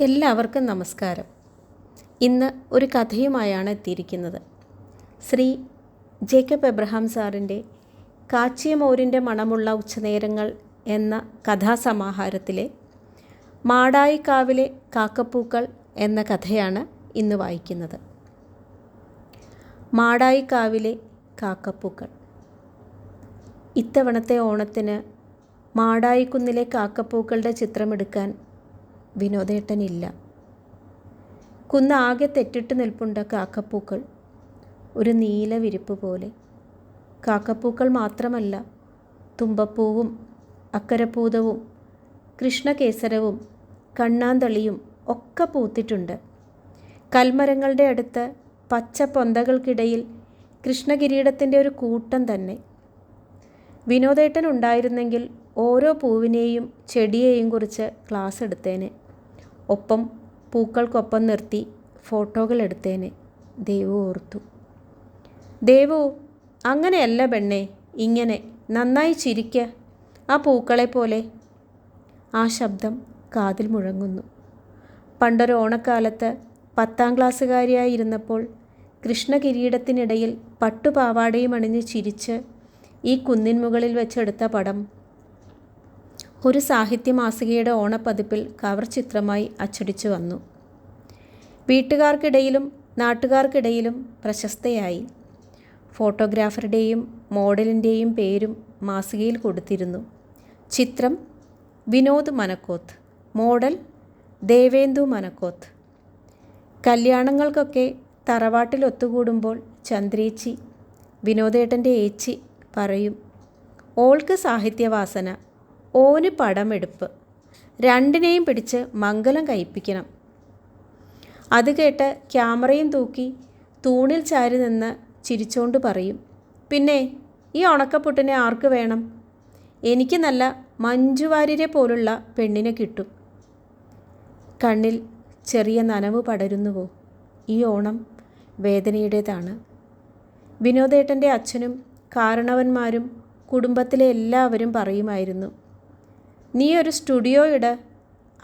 എല്ലാവർക്കും നമസ്കാരം. ഇന്ന് ഒരു കഥയുമായാണ് എത്തിയിരിക്കുന്നത്. ശ്രീ ജേക്കബ് എബ്രഹാം സാറിന്റെ കാച്ചിയ മോരിന്റെ മണമുള്ള ഉച്ചനേരങ്ങൾ എന്ന കഥാസമാഹാരത്തിലെ മാടായിക്കാവിലെ കാക്കപ്പൂക്കൾ എന്ന കഥയാണ് ഇന്ന് വായിക്കുന്നത്. മാടായിക്കാവിലെ കാക്കപ്പൂക്കൾ. ഇത്തവണത്തെ ഓണത്തിന് മാടായിക്കുന്നിലെ കാക്കപ്പൂക്കളുടെ ചിത്രമെടുക്കാൻ വിനോദേട്ടനില്ല. കുന്നാകെ തെറ്റിട്ട് നിൽപ്പുണ്ട് കാക്കപ്പൂക്കൾ. ഒരു നീല വിരിപ്പ് പോലെ. കാക്കപ്പൂക്കൾ മാത്രമല്ല തുമ്പപ്പൂവും അക്കരപ്പൂതവും കൃഷ്ണകേസരവും കണ്ണാന്തളിയും ഒക്കെ പൂത്തിട്ടുണ്ട്. കൽമരങ്ങളുടെ അടുത്ത് പച്ച പൊന്തകൾക്കിടയിൽ കൃഷ്ണകിരീടത്തിന്റെ ഒരു കൂട്ടം തന്നെ. വിനോദേട്ടൻ ഉണ്ടായിരുന്നെങ്കിൽ ഓരോ പൂവിനെയും ചെടിയെയും കുറിച്ച് ക്ലാസ് എടുത്തേനെ. ഒപ്പം പൂക്കൾക്കൊപ്പം നിർത്തി ഫോട്ടോകൾ എടുത്തേനെ ദേവു ഓർത്തു. ദേവു അങ്ങനെയല്ല പെണ്ണേ ഇങ്ങനെ നന്നായി ചിരിക്ക. ആ പൂക്കളെ പോലെ ആ ശബ്ദം കാതിൽ മുഴങ്ങുന്നു. പണ്ടൊരു ഓണക്കാലത്ത് പത്താം ക്ലാസ്സുകാരിയായിരുന്നപ്പോൾ കൃഷ്ണകിരീടത്തിനിടയിൽ പട്ടുപാവാടയും അണിഞ്ഞ് ചിരിച്ച് ഈ കുന്നിൻ മുകളിൽ വെച്ചെടുത്ത പടം ഒരു സാഹിത്യ മാസികയുടെ ഓണപ്പതിപ്പിൽ കവർ ചിത്രമായി അച്ചടിച്ചു വന്നു. വീട്ടുകാർക്കിടയിലും നാട്ടുകാർക്കിടയിലും പ്രശസ്തയായി. ഫോട്ടോഗ്രാഫറുടെയും മോഡലിന്റെയും പേരും മാസികയിൽ കൊടുത്തിരുന്നു. ചിത്രം വിനോദ് മനക്കോത്ത് മോഡൽ ദേവേന്ദു മനക്കോത്ത്. കല്യാണങ്ങൾക്കൊക്കെ തറവാട്ടിൽ ഒത്തുകൂടുമ്പോൾ ചന്ദ്രേച്ചി വിനോദേട്ടന്റെ ഏച്ചി പറയും ഓൾക്ക് സാഹിത്യവാസന ഓന് പടമെടുപ്പ്. രണ്ടിനെയും പിടിച്ച് മംഗലം കഴിപ്പിക്കണം. അത് കേട്ട് ക്യാമറയും തൂക്കി തൂണിൽ ചാരി നിന്ന് ചിരിച്ചോണ്ട് പറയും. പിന്നെ ഈ ഉണക്കപ്പുട്ടിനെ ആർക്ക് വേണം? എനിക്ക് നല്ല മഞ്ജുവാര്യരെ പോലുള്ള പെണ്ണിനെ കിട്ടും. കണ്ണിൽ ചെറിയ നനവ് പടരുന്നുവോ? ഈ ഓണം വേദനയുടേതാണ്. വിനോദേട്ടന്റെ അച്ഛനും കാരണവന്മാരും കുടുംബത്തിലെ എല്ലാവരും പറയുമായിരുന്നു. നീ ഒരു സ്റ്റുഡിയോ ഇട്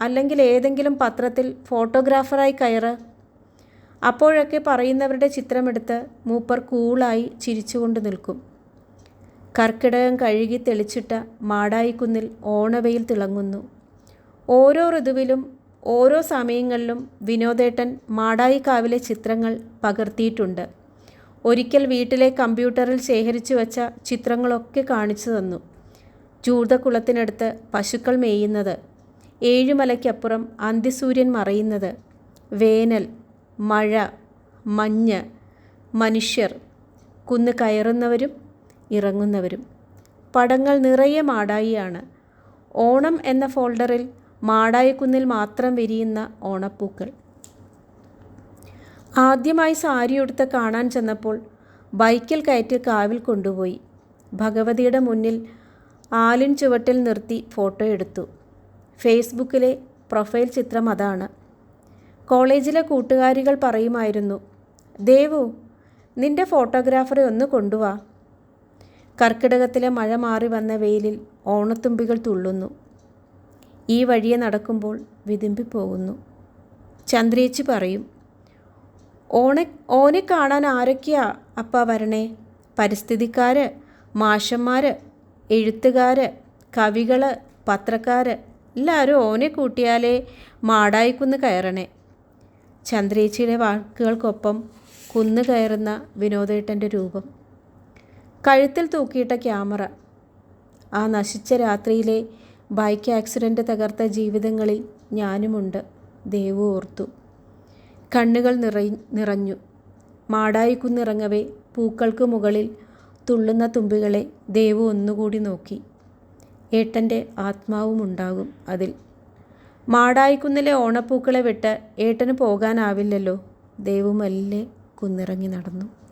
അല്ലെങ്കിൽ ഏതെങ്കിലും പത്രത്തിൽ ഫോട്ടോഗ്രാഫറായി കയറ്. അപ്പോഴൊക്കെ പറയുന്നവരുടെ ചിത്രമെടുത്ത് മൂപ്പർ കൂളായി ചിരിച്ചുകൊണ്ട് നിൽക്കും. കർക്കിടകം കഴുകി തെളിച്ചിട്ട മാടായിക്കുന്നിൽ ഓണവയിൽ തിളങ്ങുന്നു. ഓരോ ഋതുവിലും ഓരോ സമയങ്ങളിലും വിനോദേട്ടൻ മാടായിക്കാവിലെ ചിത്രങ്ങൾ പകർത്തിയിട്ടുണ്ട്. ഒരിക്കൽ വീട്ടിലെ കമ്പ്യൂട്ടറിൽ ശേഖരിച്ചു വച്ച ചിത്രങ്ങളൊക്കെ കാണിച്ചു തന്നു. ജൂതകുളത്തിനടുത്ത് പശുക്കൾ മേയുന്നത്. ഏഴുമലയ്ക്കപ്പുറം അന്ത്യസൂര്യൻ മറയുന്നത്. വേനൽ മഴ മഞ്ഞ് മനുഷ്യർ. കുന്ന് കയറുന്നവരും ഇറങ്ങുന്നവരും. പടങ്ങൾ നിറയെ മാടായിയാണ്. ഓണം എന്ന ഫോൾഡറിൽ മാടായിക്കുന്നിൽ മാത്രം വിരിയുന്ന ഓണപ്പൂക്കൾ. ആദ്യമായി സാരി ഉടുത്ത് കാണാൻ ചെന്നപ്പോൾ ബൈക്കിൽ കയറ്റി കാവിൽ കൊണ്ടുപോയി. ഭഗവതിയുടെ മുന്നിൽ ആലിൻ ചുവട്ടിൽ നിർത്തി ഫോട്ടോ എടുത്തു. ഫേസ്ബുക്കിലെ പ്രൊഫൈൽ ചിത്രം അതാണ്. കോളേജിലെ കൂട്ടുകാരികൾ പറയുമായിരുന്നു ദേവു നിന്റെ ഫോട്ടോഗ്രാഫറെ ഒന്ന് കൊണ്ടുവാ. കർക്കിടകത്തിലെ മഴ മാറി വന്ന വെയിലിൽ ഓണത്തുമ്പികൾ തുള്ളുന്നു. ഈ വഴിയെ നടക്കുമ്പോൾ വിതുമ്പിപ്പോകുന്നു ചന്ദ്രേച്ചി പറയും ഓണെ ഓനെ കാണാൻ ആരൊക്കെയാ അപ്പ വരണേ? പരിസ്ഥിതിക്കാർ മാഷന്മാർ എഴുത്തുകാർ കവികൾ പത്രക്കാർ എല്ലാവരും ഓനെ കൂട്ടിയാലേ മാടായിക്കുന്ന് കയറണേ. ചന്ദ്രേച്ചിയുടെ വാക്കുകൾക്കൊപ്പം കുന്ന് കയറുന്ന വിനോദേട്ടന്റെ രൂപം. കഴുത്തിൽ തൂക്കിയിട്ട ക്യാമറ. ആ നശിച്ച രാത്രിയിലെ ബൈക്ക് ആക്സിഡന്റ് തകർത്ത ജീവിതങ്ങളിൽ ഞാനുമുണ്ട്. ദേവു ഓർത്തു. കണ്ണുകൾ നിറ നിറഞ്ഞു. മാടായിക്കുന്നിറങ്ങവേ പൂക്കൾക്ക് മുകളിൽ തുള്ളുന്ന തുമ്പികളെ ദേവു ഒന്നുകൂടി നോക്കി. ഏട്ടന്റെ ആത്മാവും ഉണ്ടാകും അതിൽ. മാടായിക്കുന്നിലെ ഓണപ്പൂക്കളെ വിട്ട് ഏട്ടന് പോകാനാവില്ലല്ലോ. ദേവു മെല്ലെ കുന്നിറങ്ങി നടന്നു.